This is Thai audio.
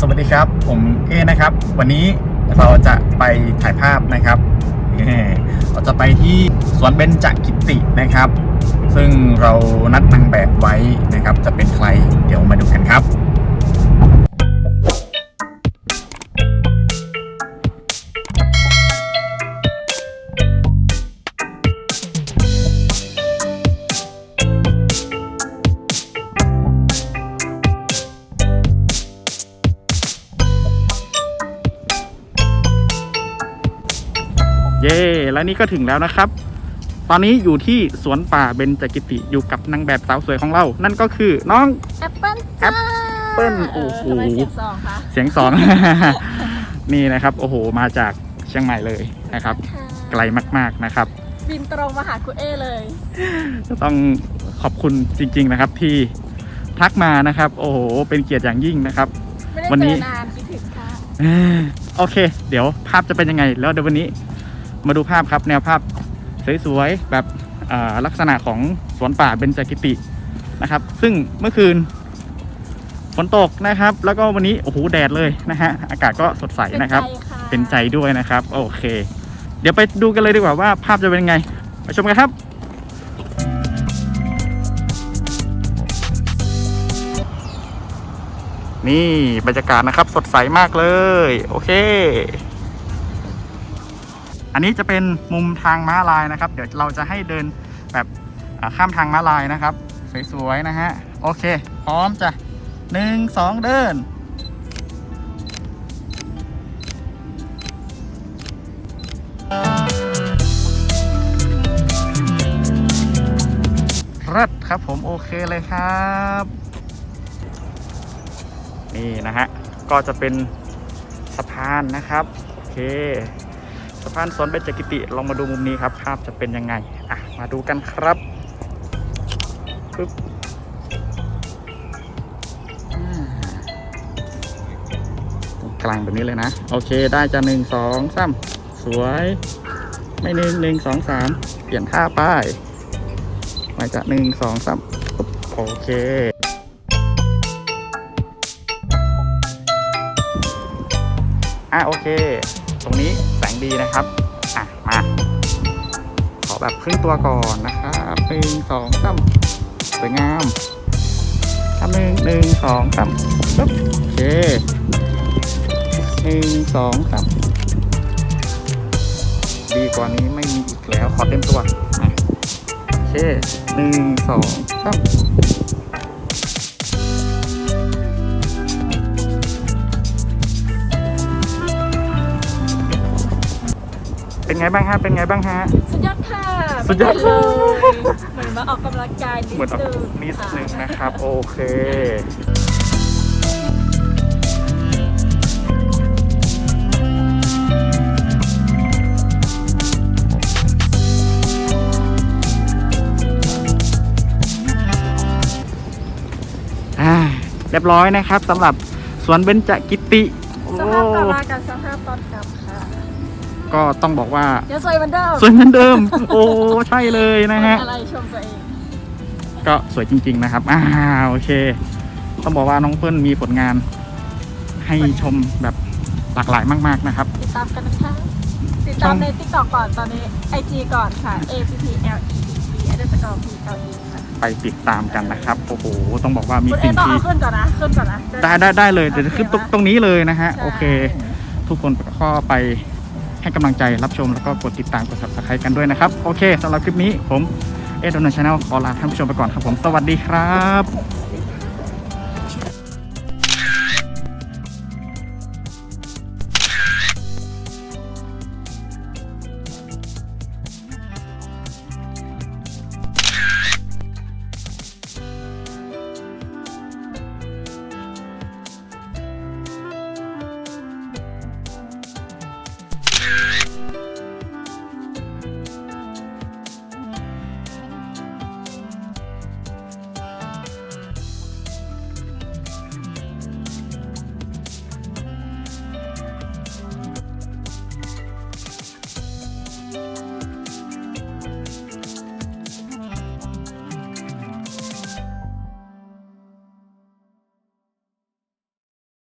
สวัสดีครับ ผมเอนะครับ วันนี้เราจะไปถ่ายภาพนะครับเราจะไปที่สวนเบญจกิตินะครับ ซึ่งเรานัดนางแบบไว้นะครับ จะเป็นใครเดี๋ยวมาดูกันครับ เย่และนี่ก็ถึงแล้วนะครับ ตอนนี้อยู่ที่สวนป่าเบญจกิติอยู่กับนางแบบสาวสวยของเรา นั่นก็คือน้อง แอปเปิ้ลแอปเปิ้ลโอ้โห ทำไมเสียงสองคะเสียงสอง นี่นะครับ โอ้โห มาจากเชียงใหม่เลยนะครับไกลมากๆนะครับ บินตรงมาหาคุณเอเลยก็ต้องขอบคุณจริง ๆนะครับ ที่ทักมานะครับ โอ้โห เป็นเกียรติอย่างยิ่งนะครับ ไม่ได้วันเจนี้ อนานคิดถึงค่ะ เอ้อโอเค เดี๋ยวภาพจะเป็นยังไง แล้วเดี๋ยววันนี้ มาดูภาพครับแนวภาพสวยๆแบบเอ่อลักษณะของสวนป่าเบญจกิตินะครับ ซึ่งเมื่อคืนฝนตกนะครับ แล้วก็วันนี้โอ้โหแดดเลยนะฮะอากาศก็สดใสเป็นนะครับใจค่ะเป็นใจด้วยนะครับ โอเค เดี๋ยวไปดูกันเลยดีกว่าว่าภาพจะเป็นยังไงไปชมกันครับนี่บรรยากาศนะครับสดใสมากเลย โอเค อันนี้จะเป็นมุมทางม้าลายนะครับ เดี๋ยวเราจะให้เดินแบบข้ามทางม้าลายนะครับ สวยๆนะฮะโอเค พร้อมจ้ะหนึ่งสองเดินรัดครับผมโอเคเลยครับ นี่นะฮะ ก็จะเป็นสะพานนะครับ โอเค สะพานสวนเบญจกิติลองมาดูมุมนี้ครับ ภาพจะเป็นยังไง อะ มาดูกันครับปึ๊บตรงกลางแบบนี้เลยนะ โอเคได้จะหนึ่งสองสามสวย ไม่หนึ่งหนึ่งสองสามเปลี่ยนท่าป้ายมาจากหนึ่งสองสามโอเคอะโอเค ตรงนี้ ดีนะครับ อะ มา ขอแบบครึ่งตัวก่อนนะครับหนึ่งสองสามสวยงามทำหนึ่งหนึ่งสองสามปึ๊บโอเคหนึ่งสองสามดีกว่านี้ไม่มีอีกแล้ว ขอเต็มตัวอะโอเคหนึ่งสองสาม ไงบ้างฮะ เป็นไงบ้างฮะ สุดยอดค่ะสุดยอดไม่เหนื่เลย เหมือนมาออกกำลังกายนิดเหมือนออกนึงนิดนึงค่ะนะครับ โอเค อ่า เรียบร้อยนะครับสำหรับสวนเบญจกิติโอ้สภาพตอนมากับสภาพตอนกลับค่ะ ก็ต้องบอกว่าเดี๋ยวสวยเหมือนเดิมสวยเหมือนเดิม โอ้ใช่เลยนะฮะอะไรชมตัวเองก็สวยจริง ๆนะครับอ่าโอเค ต้องบอกว่าน้องเปิ้ลมีผลงาน ให้ชมแบบหลากหลายมาก ๆนะครับ ติดตามกันนะคะติดตามใน t ิ k t o k ก่อนตอนนี้ IG ก่อนค่ะ A P P L E D E underscore P L E ค่ะไปติดตามกันนะครับโอ้โหต้องบอกว่ามีคุณเอสิ่งต้องที่เอาขึ้นก่อนนะขึ้นก่อนนะได้ได้ได้เลยเดี๋ยวจะขึ้นตรงตรงนี้เลยนะฮะใช่โอเค ทุกคนก็ไป ให้กำลังใจรับชมแล้วก็กดติดตามกด subscribe กันด้วยนะครับ โอเคสำหรับคลิปนี้ผมเอ็ดอนชาแนลขอลาท่านผู้ชมไปก่อนครับผมสวัสดีครับ